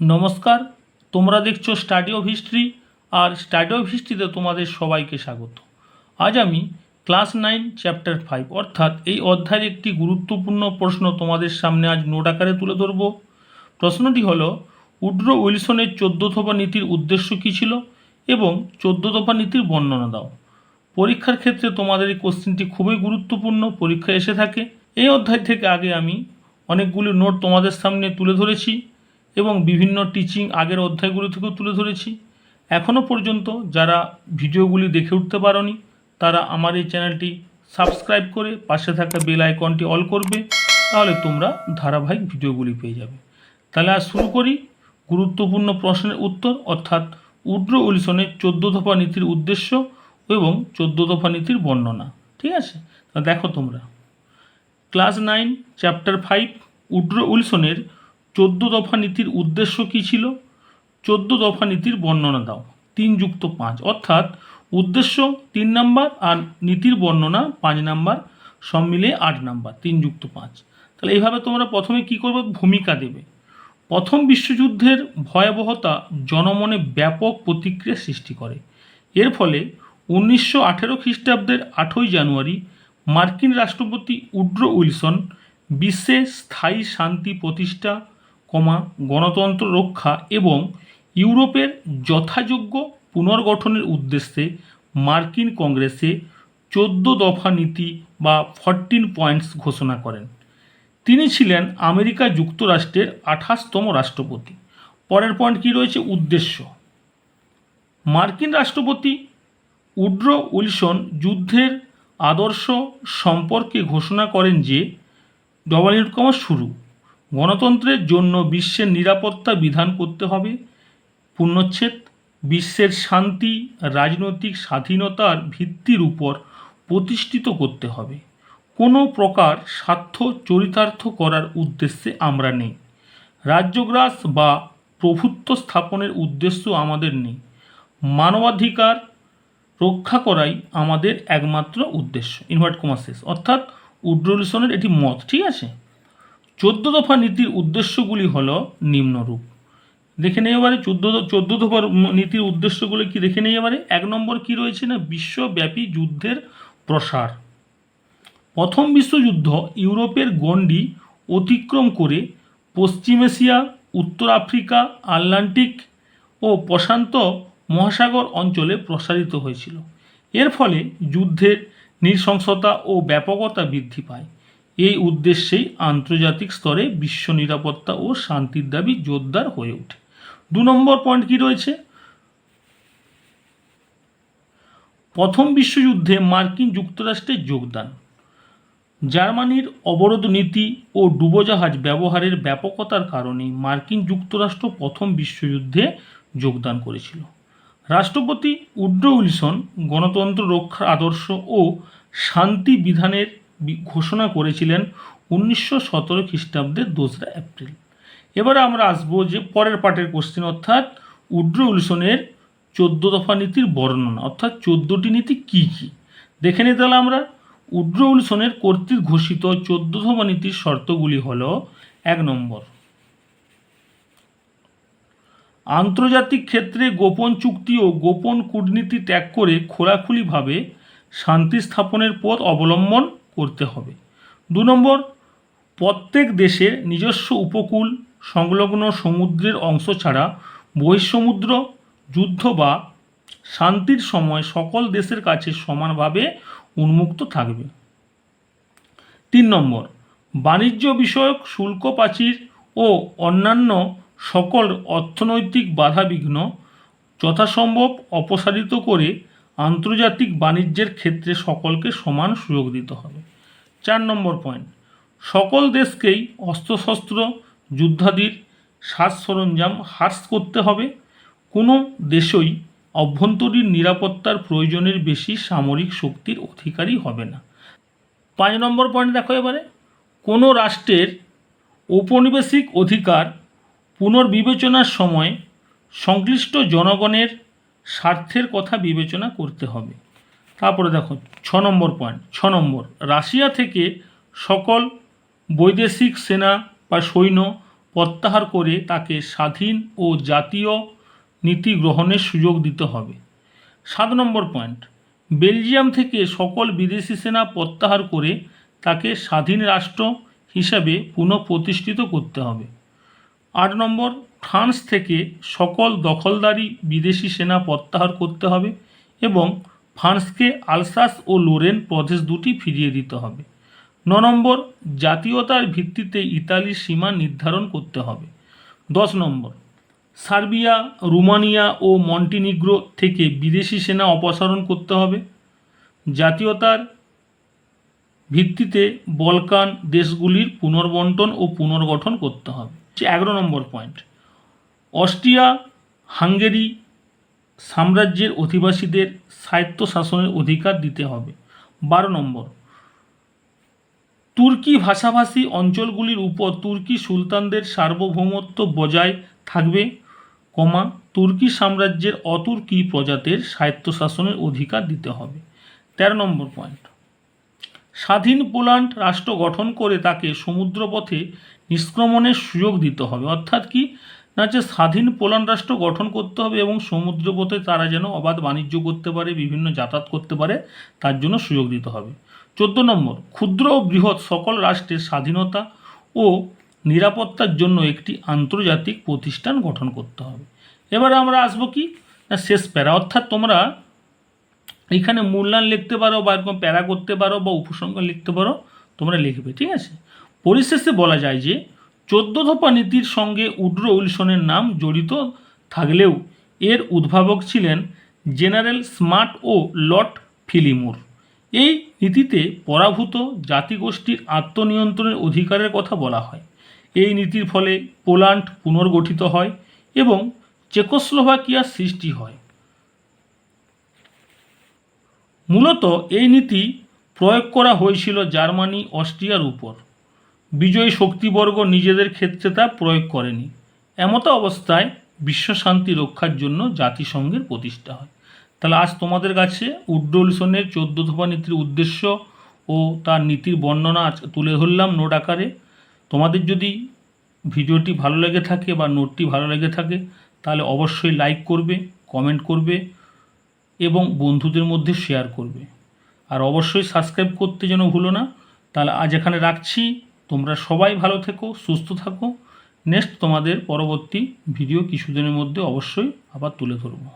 নমস্কার, তোমরা দেখছ স্টাডি অফ হিস্ট্রি আর স্টাডি অফ হিস্ট্রিতে তোমাদের সবাইকে স্বাগত। আজ আমি ক্লাস নাইন চ্যাপ্টার ফাইভ অর্থাৎ এই অধ্যায়ের একটি গুরুত্বপূর্ণ প্রশ্ন তোমাদের সামনে আজ নোট আকারে তুলে ধরব। প্রশ্নটি হল, উড্রো উইলসনের চোদ্দ দফা নীতির উদ্দেশ্য কী ছিল এবং চোদ্দ দফা নীতির বর্ণনা দাও। পরীক্ষার ক্ষেত্রে তোমাদের এই কোশ্চেনটি খুবই গুরুত্বপূর্ণ পরীক্ষায় এসে থাকে। এই অধ্যায় থেকে আগে আমি অনেকগুলি নোট তোমাদের সামনে তুলে ধরেছি। এবং বিভিন্ন টিচিং আগের অধ্যায়গুলি থেকেও তুলে ধরেছি। এখনও পর্যন্ত যারা ভিডিওগুলি দেখে উঠতে পারোনি, তারা আমার এই চ্যানেলটি সাবস্ক্রাইব করে পাশে থাকা বেল আইকনটি অল করবে, তাহলে তোমরা ধারাবাহিক ভিডিওগুলি পেয়ে যাবে। তাহলে আজ শুরু করি গুরুত্বপূর্ণ প্রশ্নের উত্তর, অর্থাৎ উড্র উলিসনের চোদ্দ দফা নীতির উদ্দেশ্য এবং চোদ্দ দফা নীতির বর্ণনা। ঠিক আছে? দেখো তোমরা। Class nine, chapter five Woodrow উইলসনের চোদ্দ দফা নীতির উদ্দেশ্য কী ছিল? চোদ্দ দফা নীতির বর্ণনা দাও। তিন যুক্ত পাঁচ। অর্থাৎ উদ্দেশ্য তিন নাম্বার আর নীতির বর্ণনা পাঁচ নাম্বার, সব মিলে আট নাম্বার। তিন যুক্ত পাঁচ। তাহলে এইভাবে তোমরা প্রথমে কী করবে? ভূমিকা দেবে। প্রথম বিশ্বযুদ্ধের ভয়াবহতা জনমনে ব্যাপক প্রতিক্রিয়া সৃষ্টি করে। এর ফলে উনিশশো আঠেরো খ্রিস্টাব্দের আটই জানুয়ারি মার্কিন রাষ্ট্রপতি উড্রো উইলসন বিশ্বে স্থায়ী শান্তি প্রতিষ্ঠা কমা, গণতন্ত্র রক্ষা এবং ইউরোপের যথাযোগ্য পুনর্গঠনের উদ্দেশ্যে মার্কিন কংগ্রেসে চোদ্দ দফা নীতি বা ফরটিন পয়েন্টস ঘোষণা করেন। তিনি ছিলেন আমেরিকা যুক্তরাষ্ট্রের আঠাশতম রাষ্ট্রপতি। পরের পয়েন্ট কী রয়েছে? উদ্দেশ্য। মার্কিন রাষ্ট্রপতি উড্রো উইলসন যুদ্ধের আদর্শ সম্পর্কে ঘোষণা করেন যে ডবল ইউনিট কমা শুরু। গণতন্ত্রের জন্য বিশ্বের নিরাপত্তা বিধান করতে হবে, পূর্ণচ্ছেদ, বিশ্বের শান্তি, রাজনৈতিক স্বাধীনতার ভিত্তির উপর প্রতিষ্ঠিত করতে হবে। কোনো প্রকার স্বার্থ চরিতার্থ করার উদ্দেশ্যে আমরা নেই। রাজ্যগ্রাস বা প্রভুত্ব স্থাপনের উদ্দেশ্য আমাদের নেই। মানবাধিকার রক্ষা করাই আমাদের একমাত্র উদ্দেশ্য। ইনভার্ট কমা শেষ। অর্থাৎ উড্রলিসনের এটি মত, ঠিক আছে? চোদ্দ দফা নীতির উদ্দেশ্যগুলি হল নিম্নরূপ। দেখে নেই এবারে চোদ্দ চোদ্দ দফার নীতির উদ্দেশ্যগুলো কি দেখে নেই এবারে? এক নম্বর কি রয়েছে না? বিশ্বব্যাপী যুদ্ধের প্রসার। প্রথম বিশ্বযুদ্ধ ইউরোপের গণ্ডি অতিক্রম করে পশ্চিম এশিয়া, উত্তর আফ্রিকা, আটলান্টিক ও প্রশান্ত মহাসাগর অঞ্চলে প্রসারিত হয়েছিল। এর ফলে যুদ্ধের নৃশংসতা ও ব্যাপকতা বৃদ্ধি পায়। এই উদ্দেশ্যেই আন্তর্জাতিক স্তরে বিশ্ব নিরাপত্তা ও শান্তির দাবি জোরদার হয়ে ওঠে। দু নম্বর পয়েন্ট কি রয়েছে? প্রথম বিশ্বযুদ্ধে মার্কিন যুক্তরাষ্ট্রের যোগদান। জার্মানির অবরোধ নীতি ও ডুবোজাহাজ ব্যবহারের ব্যাপকতার কারণে মার্কিন যুক্তরাষ্ট্র প্রথম বিশ্বযুদ্ধে যোগদান করেছিল। রাষ্ট্রপতি উড্রো উইলসন গণতন্ত্র রক্ষার আদর্শ ও শান্তি বিধানের ঘোষণা করেছিলেন উনিশশো সতেরো খ্রিস্টাব্দের দোসরা এপ্রিল। এবারে আমরা আসব যে পরের পার্টের কোশ্চেন অর্থাৎ উড্রো উইলসনের চোদ্দ দফা নীতির বর্ণনা, অর্থাৎ চোদ্দোটি নীতি কী কী? দেখে নিতে তাহলে আমরা। উড্রো উইলসনের কর্তৃক ঘোষিত চোদ্দ দফা নীতির শর্তগুলি হল এক নম্বর, আন্তর্জাতিক ক্ষেত্রে গোপন চুক্তি ও গোপন কূটনীতি ত্যাগ করে খোলাখুলিভাবে শান্তি স্থাপনের পথ অবলম্বন করতে হবে। দু নম্বর, প্রত্যেক দেশের নিজস্ব উপকূল, সংলগ্ন সমুদ্রের অংশ ছাড়া বহিঃসমুদ্র, যুদ্ধ বা শান্তির সময় সকল দেশের কাছে সমানভাবে উন্মুক্ত থাকবে। তিন নম্বর, বাণিজ্য বিষয়ক শুল্ক প্রাচীর ও অন্যান্য সকল অর্থনৈতিক বাধাবিঘ্ন যথাসম্ভব অপসারিত করে আন্তর্জাতিক বাণিজ্যের ক্ষেত্রে সকলকে সমান সুযোগ দিতে হবে। চার নম্বর পয়েন্ট সকল দেশকেই অস্ত্রশস্ত্র, যুদ্ধাদির, সাজ সরঞ্জাম হ্রাস করতে হবে। কোনো দেশই অভ্যন্তরীণ নিরাপত্তার প্রয়োজনের বেশি সামরিক শক্তির অধিকারী হবে না। পাঁচ নম্বর পয়েন্ট দেখো এবারে, কোনো রাষ্ট্রের ঔপনিবেশিক অধিকার পুনর্বিবেচনার সময় সংশ্লিষ্ট জনগণের স্বার্থের কথা বিবেচনা করতে হবে। তারপরে দেখো, ছ নম্বর পয়েন্ট ছ নম্বর, রাশিয়া থেকে সকল বৈদেশিক সেনা বা সৈন্য প্রত্যাহার করে তাকে স্বাধীন ও জাতীয় নীতি গ্রহণের সুযোগ দিতে হবে। সাত নম্বর পয়েন্ট বেলজিয়াম থেকে সকল বিদেশি সেনা প্রত্যাহার করে তাকে স্বাধীন রাষ্ট্র হিসাবে পুনঃপ্রতিষ্ঠিত করতে হবে। আট নম্বর ফ্রান্স থেকে সকল দখলদারি বিদেশি সেনা প্রত্যাহার করতে হবে এবং ফ্রান্সকে আলসাস ও লোরেন প্রদেশ দুটি ফিরিয়ে দিতে হবে। ন নম্বর, জাতীয়তার ভিত্তিতে ইতালির সীমা নির্ধারণ করতে হবে। দশ নম্বর, সার্বিয়া, রুমানিয়া ও মন্টিনিগ্রো থেকে বিদেশি সেনা অপসারণ করতে হবে। জাতীয়তার ভিত্তিতে বলকান দেশগুলির পুনর্বন্টন ও পুনর্গঠন করতে হবে। এগারো নম্বর পয়েন্ট অস্ট্রিয়া, হাঙ্গেরি সাম্রাজ্যের অধিবাসীদের স্বায়ত্ত শাসনের অধিকার দিতে হবে। বারো নম্বর। তুর্কি ভাষাভাষী অঞ্চলগুলির উপর তুর্কি সুলতানদের সার্বভৌমত্ব বজায় থাকবে, কমা, তুর্কি সাম্রাজ্যের অতুর্কি প্রজাতের স্বায়ত্তশাসনের অধিকার দিতে হবে। তেরো নম্বর পয়েন্ট। স্বাধীন পোল্যান্ড রাষ্ট্র গঠন করে তাকে সমুদ্রপথে নিষ্ক্রমণের সুযোগ দিতে হবে। অর্থাৎ কি? না হচ্ছে স্বাধীন পোল্যান্ড রাষ্ট্র গঠন করতে হবে এবং সমুদ্রপথে তারা যেন অবাধ বাণিজ্য করতে পারে, বিভিন্ন যাতায়াত করতে পারে, তার জন্য সুযোগ দিতে হবে। চোদ্দ নম্বর, ক্ষুদ্র ও বৃহৎ সকল রাষ্ট্রের স্বাধীনতা ও নিরাপত্তার জন্য একটি আন্তর্জাতিক প্রতিষ্ঠান গঠন করতে হবে। এবারে আমরা আসব কি? না, শেষ প্যারা। অর্থাৎ তোমরা এখানে মূল্যায়ন লিখতে পারো বা এরকম প্যারা করতে পারো বা উপসংহার লিখতে পারো, তোমরা লিখবে, ঠিক আছে? পরিশেষে বলা যায় যে চোদ্দ দফা নীতির সঙ্গে উড্রো উইলসনের নাম জড়িত থাকলেও এর উদ্ভাবক ছিলেন জেনারেল স্মার্ট ও লট ফিলিমোর। এই নীতিতে পরাভূত জাতিগোষ্ঠীর আত্মনিয়ন্ত্রণের অধিকারের কথা বলা হয়। এই নীতির ফলে পোল্যান্ড পুনর্গঠিত হয় এবং চেকোস্লোভাকিয়ার সৃষ্টি হয়। মূলত এই নীতি প্রয়োগ করা হয়েছিল জার্মানি, অস্ট্রিয়ার উপর। বিজয়ী শক্তিবর্গ নিজেদের ক্ষেত্রে তা প্রয়োগ করেনি। এমতো অবস্থায় বিশ্ব শান্তি রক্ষার জন্য জাতিসংঘের প্রতিষ্ঠা হয়। তাহলে আজ তোমাদের কাছে উড্ডোলসনের চোদ্দ ধোপা নীতির উদ্দেশ্য ও তার নীতির বর্ণনা তুলে ধরলাম নোট আকারে। তোমাদের যদি ভিডিওটি ভালো লেগে থাকে বা নোটটি ভালো লেগে থাকে, তাহলে অবশ্যই লাইক করবে, কমেন্ট করবে এবং বন্ধুদের মধ্যে শেয়ার করবে। আর অবশ্যই সাবস্ক্রাইব করতে যেন ভুলো না। তাহলে আজ এখানে রাখছি। তোমরা সবাই ভালো থেকো, সুস্থ থাকো। নেক্সট তোমাদের পরবর্তী ভিডিও কিছুদিনের মধ্যে অবশ্যই আবার তুলে ধরবো।